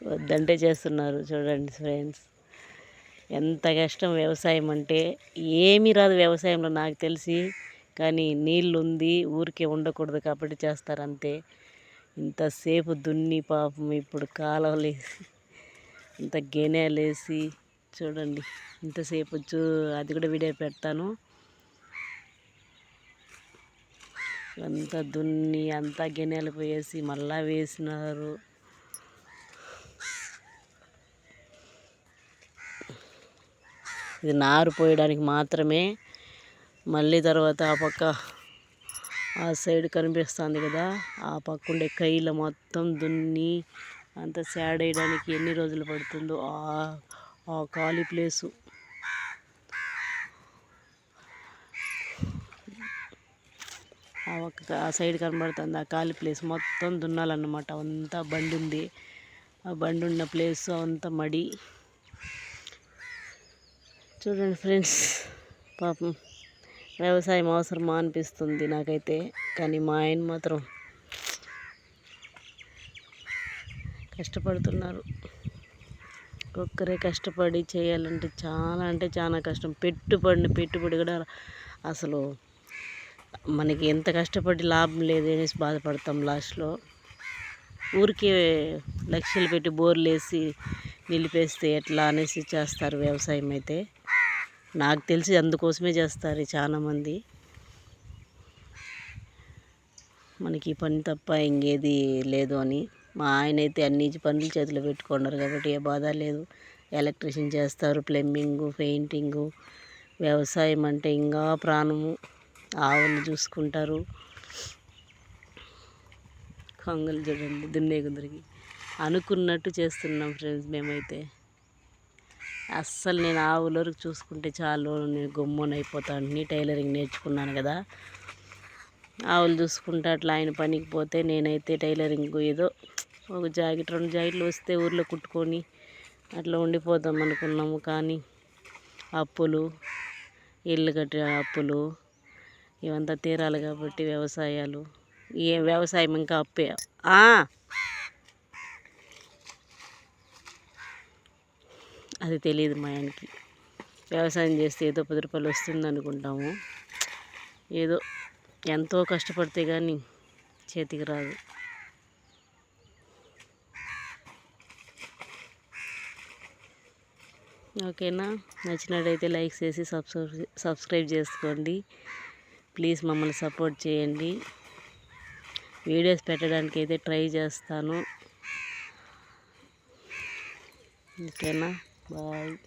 వద్దంటే చేస్తున్నారు చూడండి ఫ్రెండ్స్. ఎంత కష్టం వ్యవసాయం అంటే ఏమీ రాదు వ్యవసాయంలో నాకు తెలిసి. కానీ నీళ్ళు ఉంది ఊరికే ఉండకూడదు కాబట్టి చేస్తారు అంతే. ఇంతసేపు దున్ని పాపం ఇప్పుడు కాలువలేసి ఇంత గెనేలేసి చూడండి. ఇంతసేపు చూ అది కూడా వీడియో పెడతాను. అంతా దున్ని అంతా గెనెలు పోయేసి మళ్ళా వేసినారు. ఇది నారు పోయడానికి మాత్రమే మళ్ళీ తర్వాత ఆ పక్క ఆ సైడ్ కనిపిస్తుంది కదా ఆ పక్క ఉండే కైల మొత్తం దున్ని అంత శాడ్ వేయడానికి ఎన్ని రోజులు పడుతుందో ఆ ఖాళీ ప్లేసు ఆ ఒక్క ఆ సైడ్ కనబడుతుంది ఆ ఖాళీ ప్లేస్ మొత్తం దున్నాలన్నమాట. అంతా బండి ఉంది ఆ బండి ఉన్న ప్లేస్ అంతా మడి. చూడండి ఫ్రెండ్స్ పాపం వ్యవసాయం అవసరమా అనిపిస్తుంది నాకైతే కానీ మా ఆయన మాత్రం కష్టపడుతున్నారు. ఒక్కరే కష్టపడి చేయాలంటే చాలా అంటే చాలా కష్టం. పెట్టుబడిని పెట్టుబడి కూడా అసలు మనకి ఎంత కష్టపడి లాభం లేదు అనేసి బాధపడతాం లాస్ట్లో. ఊరికే లక్షలు పెట్టి బోర్లు వేసి నిలిపేస్తే ఎట్లా అనేసి చేస్తారు వ్యవసాయం అయితే. నాకు తెలిసి అందుకోసమే చేస్తారు చాలామంది మనకి ఈ పని తప్ప ఇంకేది లేదు అని. మా ఆయన అయితే అన్ని పనులు చేతిలో పెట్టుకున్నారు కాబట్టి ఏ బాధ లేదు. ఎలక్ట్రిషియన్ చేస్తారు ప్లంబింగు పెయింటింగు వ్యవసాయం అంటే ఇంకా ప్రాణము. ఆవులు చూసుకుంటారు. కొంగలు చూడండి దున్నే కుదిరికి. అనుకున్నట్టు చేస్తున్నాం ఫ్రెండ్స్ మేమైతే. అస్సలు నేను ఆవుల వరకు చూసుకుంటే చాలు నేను గమ్మున అయిపోతాను టైలరింగ్ నేర్చుకున్నాను కదా. ఆవులు చూసుకుంటే అట్లా ఆయన పనికి పోతే నేనైతే టైలరింగ్ ఏదో ఒక జాకెట్ రెండు జాకెట్లు వస్తే ఊర్లో కుట్టుకొని అట్లా ఉండిపోదాం అనుకున్నాము. కానీ అప్పులు ఇల్లు కట్టే అప్పులు ఇవంతా తీరాలి కాబట్టి వ్యవసాయాలు. ఏ వ్యవసాయం ఇంకా అప్పే? అది తెలియదు మా ఆయనకి. వ్యవసాయం చేస్తే ఏదో పది రూపాయలు వస్తుంది అనుకుంటాము ఏదో ఎంతో కష్టపడితే కానీ చేతికి రాదు. ఓకేనా? నచ్చినట్టయితే లైక్ చేసి సబ్స్క్రై సబ్స్క్రైబ్ చేసుకోండి. ప్లీజ్ మమ్మల్ని సపోర్ట్ చేయండి. వీడియోస్ పెట్టడానికి అయితే ట్రై చేస్తాను. ఓకేనా? Bye.